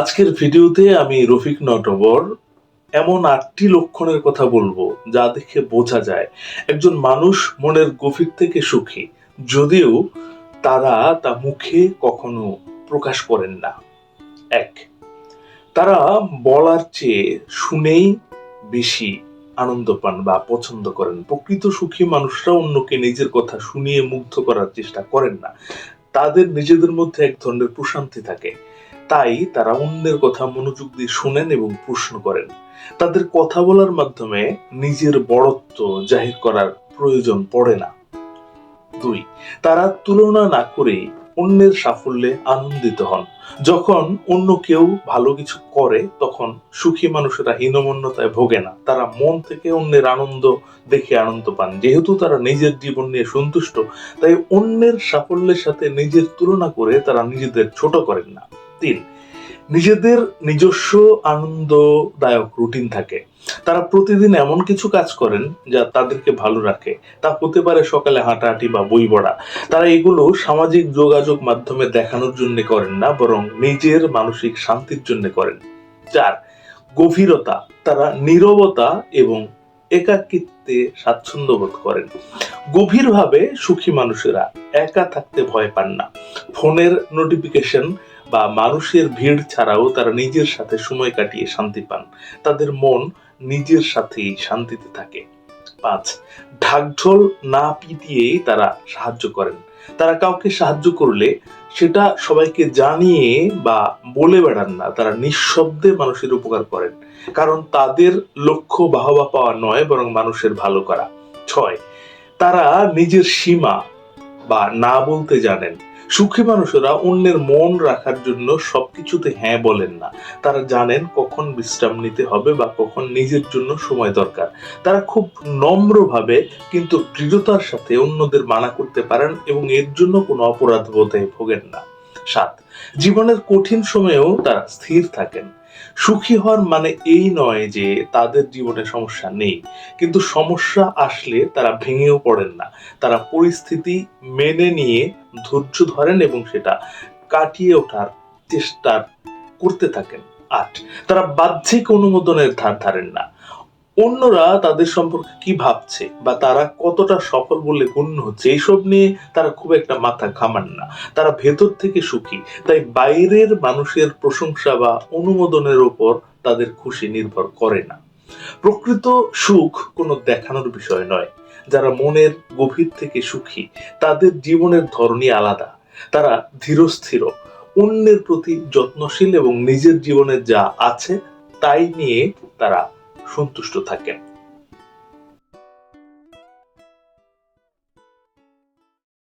আজকের ভিডিওতে আমি রফিক নটবর এমন আটটি লক্ষণের কথা বলব যা দেখে বোঝা যায়। একজন মানুষ মনের গভীর থেকে সুখী, যদিও তারা তা মুখে কখনো প্রকাশ করেন না। এক, তারা বলার চেয়ে শুনেই বেশি আনন্দ পান বা পছন্দ করেন। প্রকৃত সুখী মানুষরা অন্যকে নিজের কথা শুনিয়ে মুগ্ধ করার চেষ্টা করেন না। তাদের নিজেদের মধ্যে এক ধরনের প্রশান্তি থাকে। তাই তারা অন্যের কথা মনোযোগ দিয়ে শুনেন এবং প্রশ্ন করেন। তাদের কথা বলার মাধ্যমে নিজের বড়ত্ব জাহির করার প্রয়োজন পড়ে না। দুই, তারা তুলনা না করে অন্যের সাফল্যে আনন্দিত হন। যখন অন্য কেউ ভালো কিছু করে, তখন সুখী মানুষেরা হীনমন্যতায় ভোগে না। তারা মন থেকে অন্যের আনন্দ দেখে আনন্দ পান। যেহেতু তারা নিজের জীবন নিয়ে সন্তুষ্ট, তাই অন্যের সাফল্যের সাথে নিজের তুলনা করে তারা নিজেদের ছোট করেন না। তিন। নিজেদের নিজস্ব আনন্দদায়ক রুটিন থাকে। তারা প্রতিদিন এমন কিছু কাজ করেন যা তাদেরকে ভালো রাখে। তা হতে পারে সকালে হাঁটাহাঁটি বা বই পড়া। তারা এগুলো সামাজিক যোগাযোগ মাধ্যমে দেখানোর জন্য করেন না, বরং নিজের মানসিক শান্তির জন্য করেন। চার, গভীরতা। তারা নীরবতা এবং একাকিত্বে স্বাচ্ছন্দ্য বোধ করেন। গভীরভাবে সুখী মানুষেরা একা থাকতে ভয় পান না। ফোনের নোটিফিকেশন বা মানুষের ভিড় ছাড়াও তারা নিজের সাথে সময় কাটিয়ে শান্তি পান। তাদের মন নিজের সাথেই শান্তিতে থাকে। পাঁচ, ঢাকঢোল না পিটিয়েই তারা সাহায্য করেন। তারা কাউকে সাহায্য করলে সেটা সবাইকে জানিয়ে বা বলে বেড়ান না। তারা নিঃশব্দে মানুষের উপকার করেন। কারণ তাদের লক্ষ্য বাহবা পাওয়া নয়, বরং মানুষের ভালো করা। ছয়, তারা নিজের সীমা বা না বলতে জানেন। সুখী মানুষেরা অন্যের মন রাখার জন্য সবকিছুতে হ্যাঁ বলেন না। তারা জানেন কখন বিশ্রাম নিতে হবে বা কখন নিজের জন্য সময় দরকার। তারা খুব নম্রভাবে কিন্তু দৃঢ়তার সাথে অন্যদের মানা করতে পারেন এবং এর জন্য কোনো অপরাধ বোধে ভোগেন না। সাত, জীবনের কঠিন সময়েও তারা স্থির থাকেন। সুখী হওয়ার মানে এই নয় যে তাদের জীবনে সমস্যা নেই। কিন্তু সমস্যা আসলে তারা ভেঙেও পড়েন না। তারা পরিস্থিতি মেনে নিয়ে ধৈর্য ধরেন এবং সেটা কাটিয়ে ওঠার চেষ্টা করতে থাকেন। আট, তারা বাহ্যিক অনুমোদনের ধার ধারেন না। অন্যরা তাদের সম্পর্কে কি ভাবছে বা তারা কতটা সফল বলে গণ্য হচ্ছে, এইসব নিয়ে তারা খুব একটা মাথা ঘামান না। তারা ভেতর থেকে সুখী, তাই বাইরের মানুষের প্রশংসা বা অনুমোদনের উপর তাদের খুশি নির্ভর করে না। প্রকৃত সুখ কোনো দেখানোর বিষয় নয়। যারা মনের গভীর থেকে সুখী, তাদের জীবনের ধরনই আলাদা। তারা ধীরস্থির, অন্যের প্রতি যত্নশীল এবং নিজের জীবনে যা আছে তাই নিয়ে তারা সন্তুষ্ট থাকেন।